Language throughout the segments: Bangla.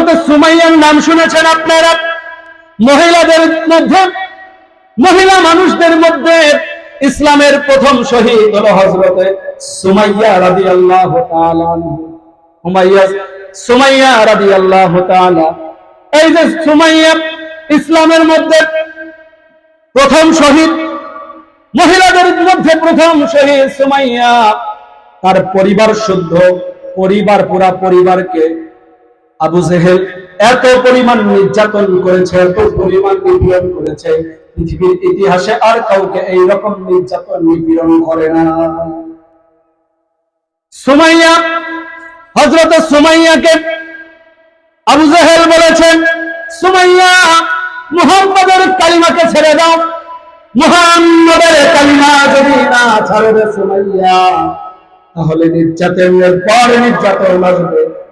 হজরত সুমাইয়ার নাম শুনেছেন আপনারা? মহিলাদের মধ্যে, মহিলা মানুষদের মধ্যে ইসলামের প্রথম শহীদ হলো হজরতে সুমাইয়া রাদি আল্লাহ হুমাইয়া সুমাইয়া এই যে সুমাইয়া ইসলামের মধ্যে প্রথম শহীদ, মহিলাদের মধ্যে প্রথম শহীদ সুমাইয়া। তার পরিবার শুদ্ধ, পরিবার পুরা পরিবারকে আবু জেহেল এত পরিমাণ নির্যাতন করেছে, এত পরিমাণ নিপীড়ন করেছে। পৃথিবীর ইতিহাসে আর কাউকে এই রকম নির্যাতন, নিপীড়ন করে না। সুমাইয়া হজরত সুমাইয়াকে আবু জেহেল বলেছেন, সুমাইয়া, মুহাম্মাদের কালিমাকে ছেড়ে দাও। মুহাম্মাদের কালিমা যদি না ছাড়বে সুমাইয়া, তাহলে নির্যাতনের পর নির্যাতন আসবে।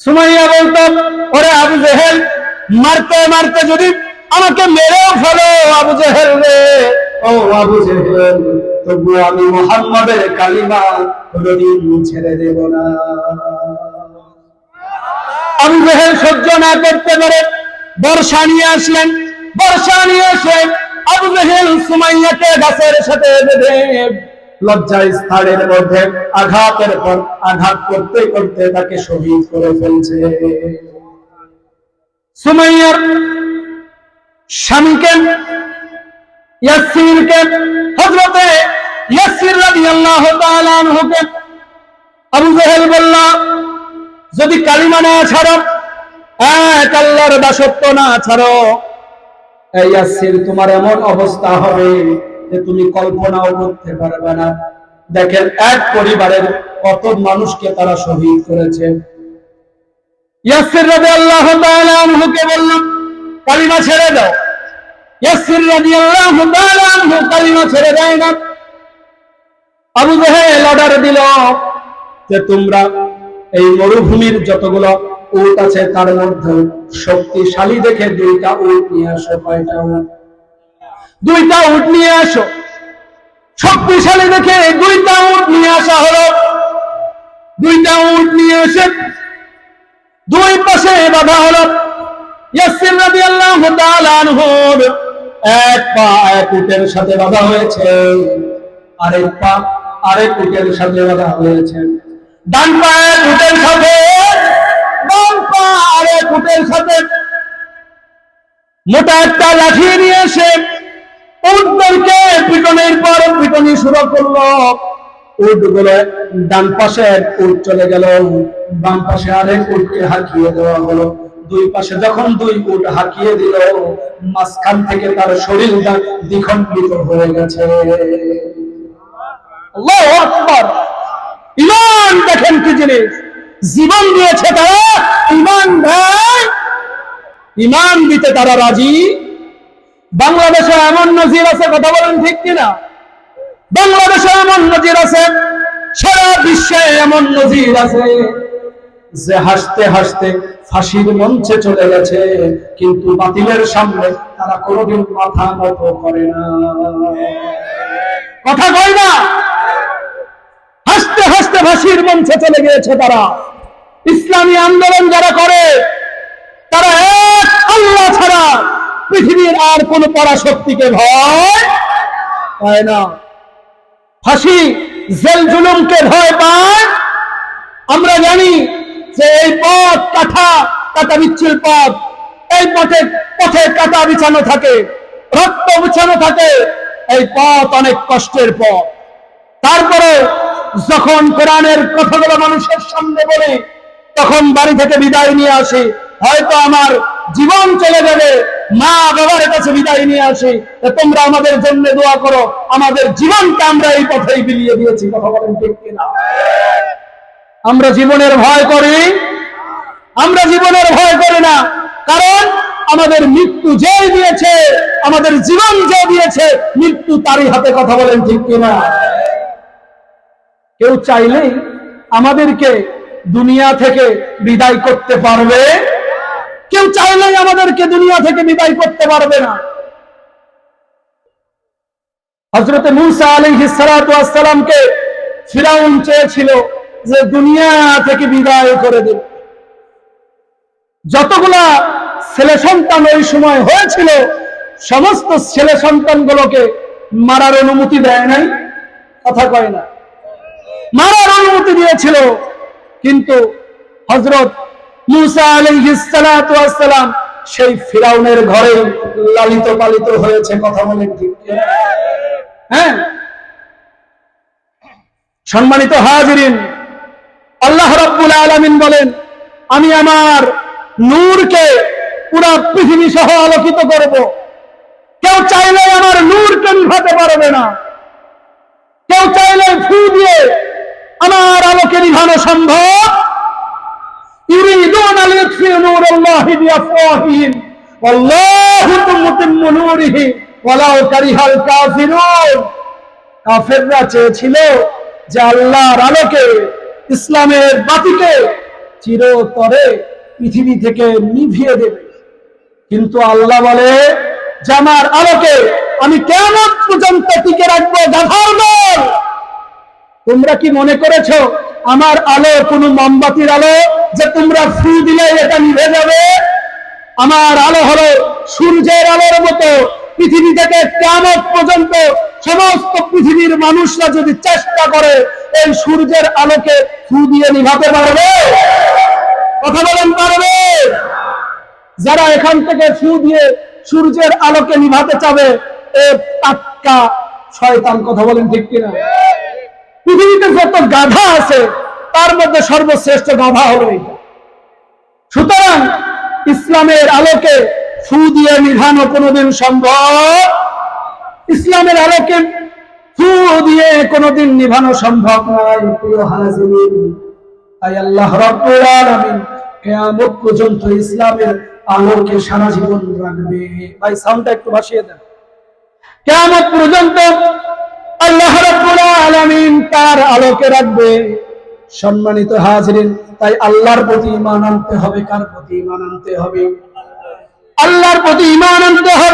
সুমাইয়া বলতাম ওরে আবু জেহেল, মারতে মারতে যদি আমাকে মেরেও ফেলো, আবু জেহেল রে। ও আবু জেহেল, তবু আমি মোহাম্মদের কালিমা কোনদিন ছেড়ে দেব না। আবু জেহেল সহ্য না করতে পারে, বর্ষা নিয়ে আসলেন। বর্ষা নিয়ে এসে আবু জেহেল সুমাইয়াকে গাছের সাথে বেঁধে লজ্জা স্থানের মধ্যে আঘাতের পর আঘাত করতে করতে তাকে শহীদ করে ফেলছে। সুমাইয়ার স্বামীকে ইয়াসিরকে হযরতে ইয়াসির রাদিয়াল্লাহু তাআলা আনহুকে আবু জেহেল বলল, যদি কালিমা না ছাড়ো, এক আল্লাহর দাসত্ব না ছাড়ো, এই ইয়াসির তোমার এমন অবস্থা হবে তুমি কল্পনাও করতে পারবে না। দেখেন, এক পরিবারের কত মানুষকে তারা শহীদ করেছে। ইয়াসির তাআলা আনহুকে বললাম, কালিমা ছেড়ে দাও। ইয়াসির তাআলা আনহু কালিমা ছেড়ে দেয় না। আবু জাহেল অর্ডার দিল যে তোমরা এই মরুভূমির যতগুলো উট আছে তার মধ্যে শক্তিশালী দেখে দুইটা উট নিয়ে আসো, কয়টা উট? দুইটা উট নিয়ে আসো। শক্তিশালী দেখে দুইটা উট নিয়ে আসা হলো। দুইটা উট নিয়ে এসে দুই পাশে বাধা হলো। এক পা এক সাথে হয়েছে পা আরেক সাথে হয়েছে। এক সাথে সাথে। মোটা একটা লাঠি নিয়ে এসে উটদেরকে পিটনের পর পিটনি শুরু করল। উটগুলো ডান উট চলে গেল, বাম পাশে আরেক উটকে হাঁকিয়ে দেওয়া হলো। দুই পাশে যখন দুই উট হাঁকিয়ে দিল, মাঝখান থেকে তার শরীর দ্বিখণ্ডিত হয়ে গেছে। ইমান দেখেন কি জিনিস? জীবন দিয়েছে তারা, ইমান দেয়। ইমান দিতে তারা রাজি বাংলাদেশে এমন নজির আছে, কথা বলেন ঠিক কিনা? বাংলাদেশে এমন নজির আছে, সারা বিশ্বে এমন নজির আছে যে হাসতে হাসতে ফাঁসির মঞ্চে চলে গেছে, কিন্তু বাতিলের সামনে তারা কোনোদিন মাথা নত করে না। কথা কয় না? হাসতে হাসতে ফাঁসির মঞ্চে চলে গিয়েছে তারা। ইসলামী আন্দোলন যারা করে, তারা এক আল্লাহ ছাড়া পৃথিবীর আর কোন পরাশক্তিকে ভয় পায় না। ফাঁসি, জেল জুলুমকে ভয় পায়। আমরা জানি যে এই পথ কাঠা কাটা বিচ্ছিল পথ। এই পথে পথে কাটা বিছানো থাকে, রক্ত বিছানো থাকে। এই পথ অনেক কষ্টের পথ। তারপরে যখন কোরআনের কথাগুলো মানুষের সামনে বলে, তখন বাড়ি থেকে বিদায় নিয়ে আসি। হয়তো আমার জীবন চলে যাবে। মা বাবার কাছে বিদায় নিয়ে আসি। তোমরা আমাদের জন্য দোয়া করো। আমাদের জীবনকে আমরা এই পথেই বিলিয়ে দিয়েছি। কথা বলেন ঠিক কিনা? আমরা জীবনের ভয় করি। আমরা জীবনের ভয় করি না। কারণ আমাদের মৃত্যু যে দিয়েছে, আমাদের জীবন যে দিয়েছে, মৃত্যু তারই হাতে কথা বলেন ঠিক কিনা? কেউ চাইলেই আমাদেরকে দুনিয়া থেকে বিদায় করতে পারবে। কেউ চাইলেই আমাদেরকে দুনিয়া থেকে বিদায় করতে পারবে না। হজরতে মুসা সালাতু ওয়াসসালামকে ফিরাউন চেয়েছিল যে দুনিয়া থেকে বিদায় করে দেবে যতগুলা ছেলে সন্তান ওই সময় হয়েছিল, সমস্ত ছেলে সন্তানগুলোকে মারার অনুমতি দেয় নাই, কথা কয় না। মারার অনুমতি দিয়েছিল, কিন্তু হজরত মুসা সেই ফিরাউনের ঘরে লালিত পালিত হয়েছে, কথা ঠিক হ্যাঁ? সম্মানিত হাজিরিন, আল্লাহ রাব্বুল আলামিন বলেন, আমি আমার নূরকে পুরা পৃথিবী সহ আলোকিত করব। কেউ চাইলে আমার নূরকে নিভাতে পারবে না? কেউ চাইলে ফু দিয়ে আমার আলোকে নিভানো সম্ভব يريدون ليطفئوا نور الله بأفواههم والله متم نوره ولو كره الكافرون কাফেররা চেয়েছিল যে আল্লাহর আলোকে ইসলামের বাতিকে চিরতরে পৃথিবী থেকে নিভিয়ে দেবে কিন্তু আল্লাহ বলে যে আমার আলোকে আমি কেমন পর্যন্ত টিকে রাখবো গাধার দল তোমরা কি মনে করেছো আমার আলো, কোন মোমবাতির আলো যে তোমরা ফু দিলে এটা নিভে যাবে। আমার আলো হলো সূর্যের আলোর মতো। পৃথিবী থেকে কেমন পর্যন্ত সমস্ত পৃথিবীর মানুষরা যদি চেষ্টা করে, এই সূর্যের আলোকে ফু দিয়ে নিভাতে পারবে। কথা বলেন, পারবে? যারা এখান থেকে ফু দিয়ে সূর্যের আলোকে নিভাতে চাবে, এ টাটকা শয়তান, কথা বলেন ঠিক কিনা? পৃথিবীতে যত গাধা আছে, তার মধ্যে সর্বশ্রেষ্ঠ গাধা হলো এটা সুতরাং ইসলামের আলোকে ফু দিয়ে নিধানো কোনোদিন সম্ভব, ইসলামের আলোকে ফু দিয়ে কোনোদিন নিভানো সম্ভব নয় প্রিয় হাজিরিন। তাই আল্লাহ পর্যন্ত ইসলামের আলোকে সারা জীবন রাখবে। ভাই সাউন্ডটা একটু ভাসিয়ে দেন। কিয়ামত পর্যন্ত আলামিন তার আলোকে রাখবে। সম্মানিত হাজরিন, তাই আল্লাহর প্রতি ইমান আনতে হবে, কার প্রতি ইমান আনতে হবে? আল্লাহর প্রতি ইমান আনতে হবে।